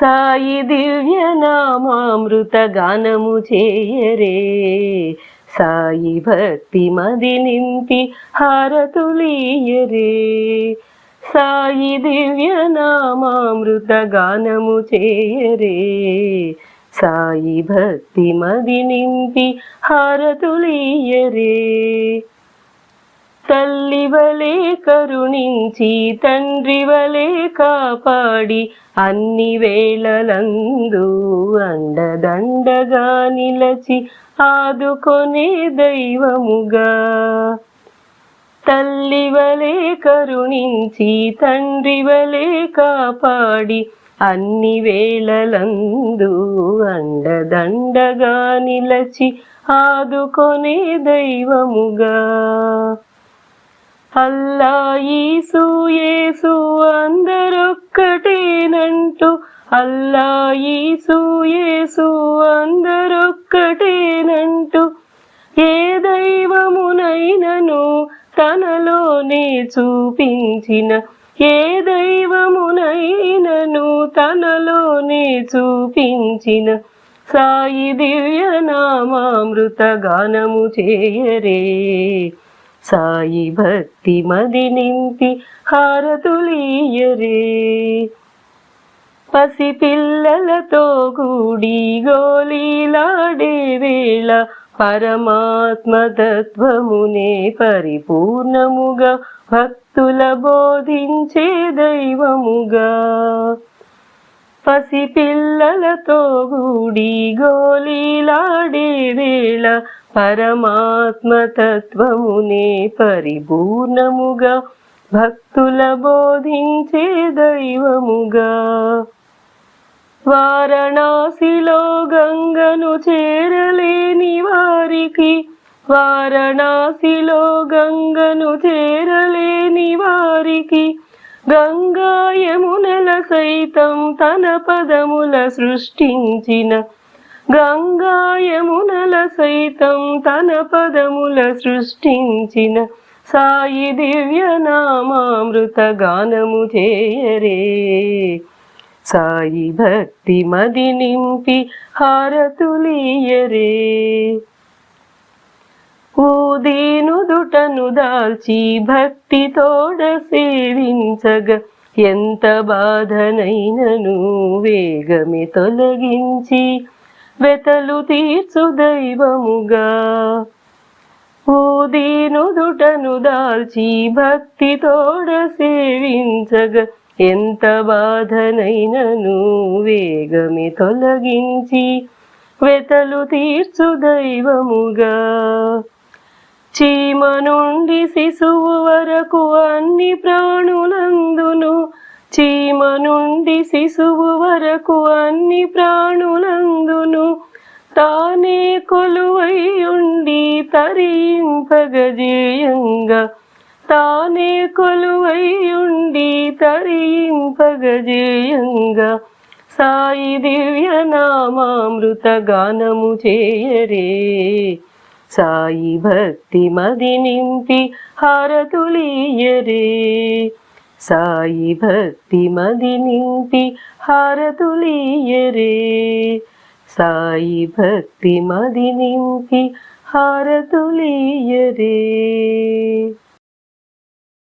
సాయి దివ్య నామామృత గానము చేయరే. సాయి భక్తి మది నింపి హారతులీయరే. సాయి దివ్య నామామృత గానము చేయరే. సాయి భక్తి మది నింపి హారతులీయరే. తల్లి వలే కరుణించి తండ్రి వలే కాపాడి అన్ని వేళలందు అండదండగా నిలచి ఆదుకొనే దైవముగా. తల్లి వలే కరుణించి తండ్రి వలే కాపాడి అన్ని వేళలందు అండదండగా నిలచి ఆదుకొనే దైవముగా. అల్లా ఈసు యేసు అందరొక్కటేనంటూ అల్లా ఈసు యేసు అందరొక్కటేనంటూ ఏ దైవమునైనను తనలోనే చూపించిన ఏ దైవమునైనను తనలోనే చూపించిన సాయి దివ్య నామామృత గానము చేయరే. సాయి భక్తి మది నింపి హారతులీయరే. పసిపిల్లలతో కూడి గోలీలాడే వేళ పరమాత్మ తత్వమునే పరిపూర్ణముగా భక్తుల బోధించే దైవముగా. పసిపిల్లలతో కూడి గోలీలాడే వేళ పరమాత్మ తత్వమునే పరిపూర్ణముగా భక్తుల బోధించే దైవముగా. వారణాసిలో గంగను చేరలేని వారికి వారణాసిలో గంగను చేరలేని వారికి గంగాయమునల సైతం తన పదముల సృష్టించిన గంగాయమున సైతం తన పదముల సృష్టించిన సాయి దివ్య నామామృత గానము చేయరే. సాయి భక్తి మది నింపి హారతులీయరే. ఊదీనుదుటను దాల్చి భక్తి తోడ సేవించగ ఎంత బాధనైనను వేగమే తొలగించి వెతలు తీర్చు దైవముగా. ఊదీనుదుటను దాల్చి భక్తి తోడ సేవించగ. ఎంత బాధనైనను వేగమే తొలగించి వెతలు తీర్చు దైవముగా. చీమ నుండి శిశువు వరకు అన్ని ప్రాణులందును చీమ నుండి శిశువు వరకు అన్ని ప్రాణులందును తానే కొలువై ఉండి తరింపగజేయంగా. తానే కొలువై ఉండి తరింపగజేయంగా. సాయి దివ్య నామామృత గానము చేయరే. సాయి భక్తి మది నింపి హారతులీయరే సాయి భక్తి మది నింపి హారతులీయరే సాయి భక్తి మది నింపి హారతులీయరే